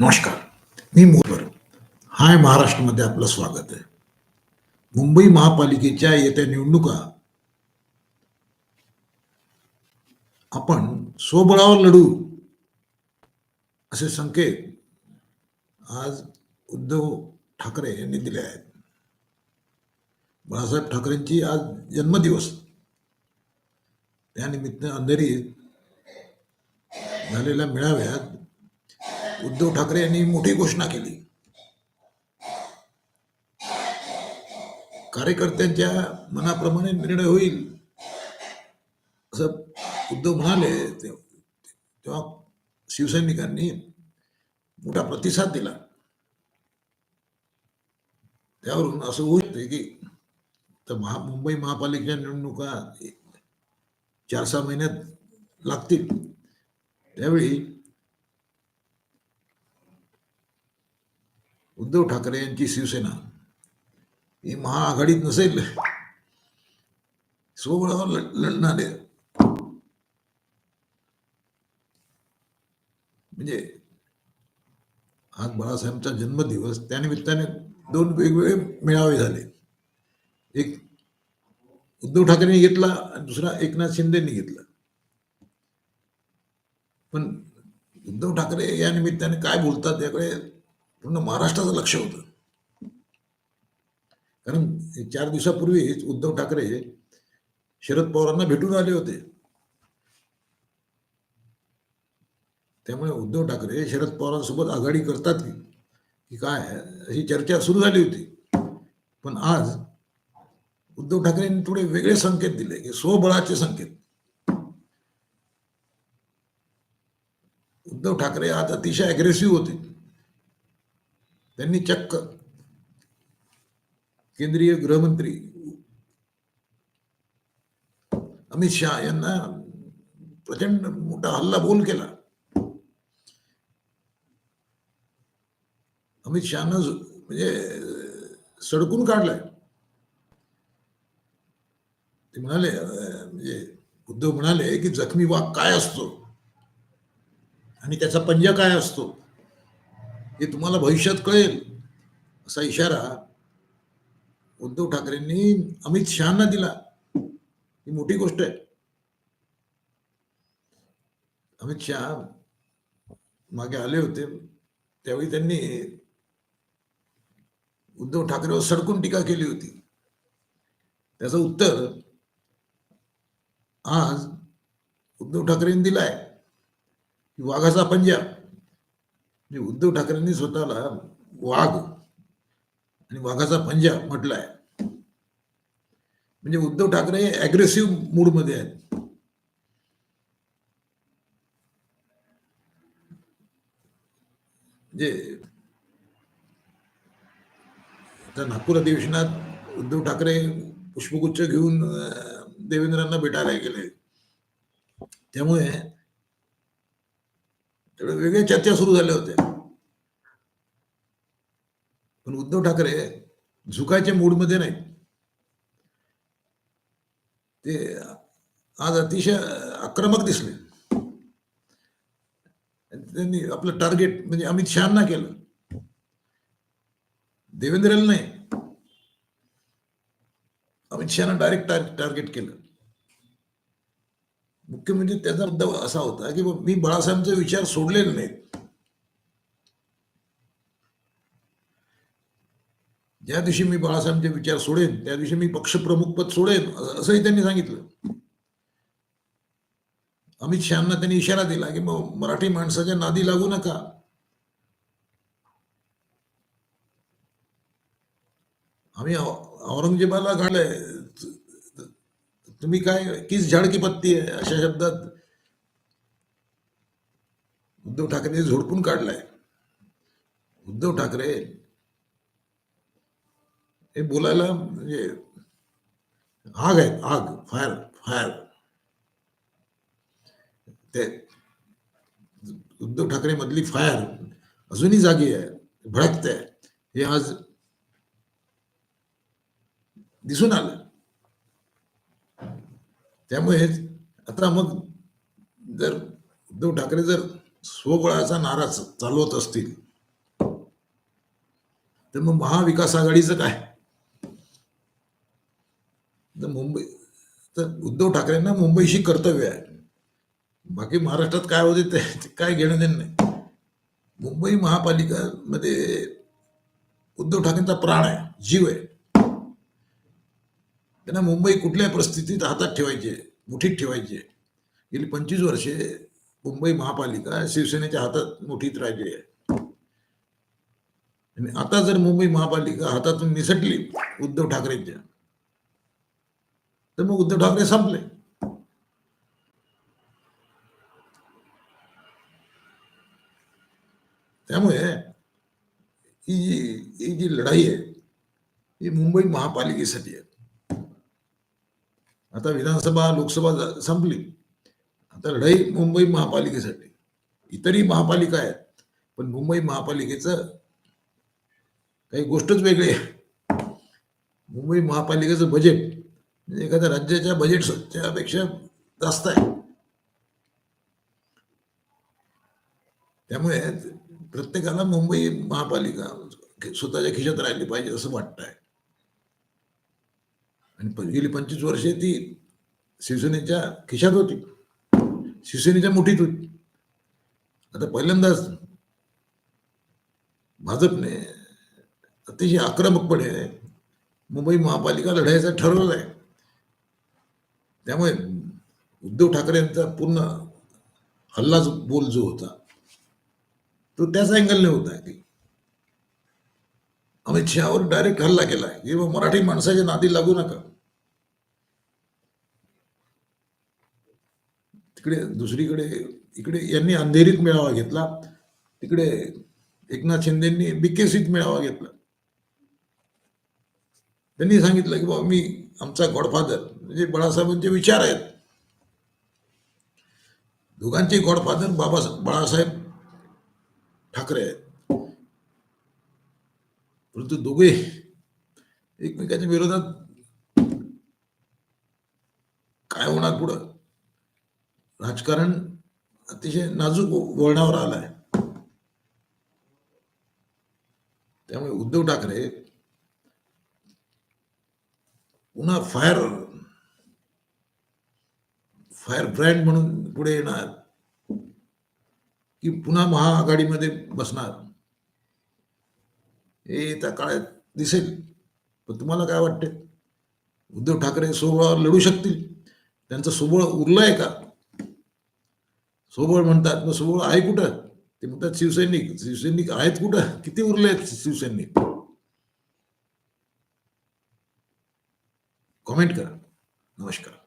नमस्कार. मी मोहर हाय महाराष्ट्रामध्ये आपलं स्वागत आहे. मुंबई महापालिकेच्या येत्या निवडणुका. आपण स्वबळावर लढू असे संकेत आज उद्धव ठाकरे यांनी दिले आहेत. बाळासाहेब ठाकरेंची आज जन्मदिवस. त्यानिमित्त अंधेरी झालेल्या मेळाव्यात उद्धव ठाकरे यांनी मोठी घोषणा केली. कार्यकर्त्यांच्या मनाप्रमाणे निर्णय होईल. असं उद्धव म्हणाले तेव्हा शिवसैनिकांनी मोठा प्रतिसाद दिला. त्यावरून असं होऊ शकते की तर महा मुंबई महापालिकेच्या निवडणुका चार सहा महिन्यात लागतील. त्यावेळी उद्धव ठाकरे यांची शिवसेना. ही महाआघाडीत नसेल. स्वबळावर लढणारे म्हणजे आज बाळासाहेबांचा जन्मदिवस त्यानिमित्ताने दोन वेगवेगळे मेळावे झाले. एक उद्धव ठाकरेंनी घेतला आणि दुसरा एकनाथ शिंदेनी घेतला. पण उद्धव ठाकरे या निमित्ताने काय बोलतात याकडे पूर्ण महाराष्ट्राचं लक्ष होतं. कारण चार दिवसापूर्वीच उद्धव ठाकरे शरद पवारांना भेटून आले होते. त्यामुळे उद्धव ठाकरे शरद पवारांसोबत आघाडी करतात की की काय अशी चर्चा सुरू झाली होती. पण आज उद्धव ठाकरेंनी थोडे वेगळे संकेत दिले की स्वबळाचे संकेत. उद्धव ठाकरे आज अतिशय अग्रेसिव्ह होते. त्यांनी चक्क. केंद्रीय गृहमंत्री. अमित शहा यांना प्रचंड मोठा हल्ला बोल केला. अमित शहानं म्हणजे सडकून काढलाय. ते म्हणाले म्हणजे उद्धव म्हणाले की जखमी वाघ काय असतो? आणि त्याचा पंजा काय असतो? हे तुम्हाला भविष्यात कळेल. असा इशारा उद्धव ठाकरेंनी अमित शहाना दिला. ही मोठी गोष्ट आहे. अमित शहा मागे आले होते. त्यावेळी त्यांनी उद्धव ठाकरेवर सडकून टीका केली होती. त्याचं उत्तर आज उद्धव ठाकरेंनी दिलाय. की वाघाचा पंजाब म्हणजे उद्धव ठाकरेंनी स्वतःला वाघ आणि वाघाचा पंजा म्हटलाय. म्हणजे उद्धव ठाकरे अग्रेसिव्ह मूडमध्ये आहेत. म्हणजे आता नागपूर अधिवेशनात उद्धव ठाकरे पुष्पगुच्छ घेऊन देवेंद्रांना भेटायला गेले. त्यामुळे थोड्या वेगळ्या चर्चा सुरू झाल्या होत्या पण उद्धव ठाकरे झुकायच्या मूडमध्ये नाहीत. ते आज अतिशय आक्रमक दिसले. त्यांनी आपलं टार्गेट म्हणजे अमित शहाना केलं. देवेंद्रला नाही. अमित शहाना डायरेक्ट टार्गेट केलं. मुख्य म्हणजे त्याचा मुद्दा असा होता की मी बाळासाहेबांचे विचार सोडलेले नाहीत ज्या दिवशी मी बाळासाहेबांचे विचार सोडेन त्या दिवशी मी पक्षप्रमुख पद सोडेन असंही त्यांनी सांगितलं. अमित शहाना त्यांनी इशारा दिला की मग मराठी माणसाच्या नादी लागू नका. आम्ही औरंगजेबाला घालय तुम्ही काय, किस झाड की पत्ती आहे अशा शब्दात उद्धव ठाकरे झोडपून काढलाय. उद्धव ठाकरे हे बोलायला म्हणजे आग आहे आग, फायर फायर. ते उद्धव ठाकरे मधली फायर अजूनही जागी आहे, भडकते हे आज दिसून आलं. त्यामुळे आता मग जर उद्धव ठाकरे जर स्वबळाचा नारा चालवत असतील तर मग महाविकास आघाडीचं काय? तर मुंबई तर उद्धव ठाकरेंना मुंबईशी कर्तव्य आहे. बाकी महाराष्ट्रात काय होते ते काय घेणं देणं नाही. मुंबई महापालिकामध्ये उद्धव ठाकरेंचा प्राण आहे जीव आहे. त्यांना मुंबई कुठल्या परिस्थितीत हातात ठेवायची आहे, मुठीत ठेवायची. आहे. गेली पंचवीस वर्षे मुंबई महापालिका शिवसेनेच्या हातात मुठीत राहिली आहे. आणि आता जर मुंबई महापालिका हातातून निसटली उद्धव ठाकरेंच्या तर मग उद्धव ठाकरे संपले. त्यामुळे ही जी ही जी लढाई आहे ही मुंबई महापालिकेसाठी आहे. आता विधानसभा लोकसभा संपली. आता लढाई मुंबई महापालिकेसाठी. इतरही महापालिका आहेत पण मुंबई महापालिकेचं काही गोष्टच वेगळी आहे. मुंबई महापालिकेचं बजेट म्हणजे एखाद्या राज्याच्या बजेटच्या पेक्षा जास्त आहे. त्यामुळे प्रत्येकाला मुंबई महापालिका स्वतःच्या खिशात राहिली पाहिजे असं वाटतंय. आणि गेली पंचवीस वर्षे ती शिवसेनेच्या खिशात होती. शिवसेनेच्या मुठीत होती. आता पहिल्यांदाच भाजपने अतिशय आक्रमकपणे मुंबई महापालिका लढायचं ठरवलं आहे. त्यामुळे उद्धव ठाकरेंचा पूर्ण हल्लाच बोल जो होता तो त्याच अँगलने होता की अमित शहावर डायरेक्ट हल्ला केला की मराठी माणसाच्या नादी लागू नका. तिकडे दुसरीकडे इकडे यांनी अंधेरीत मेळावा घेतला. तिकडे एकनाथ शिंदेनी बिकेसीत मेळावा घेतला. त्यांनी सांगितलं की बाबा मी आमचा गॉडफादर म्हणजे बाळासाहेबांचे विचार आहेत. दोघांचे गॉडफादर बाबा बाळासाहेब ठाकरे आहेत. परंतु दोघे एकमेकांच्या विरोधात काय होणार पुढं? राजकारण अतिशय नाजूक वळणावर आलाय. त्यामुळे उद्धव ठाकरे पुन्हा फायर फायर ब्रँड म्हणून पुढे येणार की पुन्हा महाआघाडीमध्ये बसणार. हे त्या काळात दिसेल. पण तुम्हाला काय वाटते उद्धव ठाकरे सोबळावर लढू शकतील? त्यांचं सोबळ आहे का? सोबळ म्हणतात मग सोबळ आहे कुठं? ते म्हणतात शिवसैनिक. शिवसैनिक आहेत कुठं? किती उरले आहेत शिवसैनिक? कमेंट करा. नमस्कार.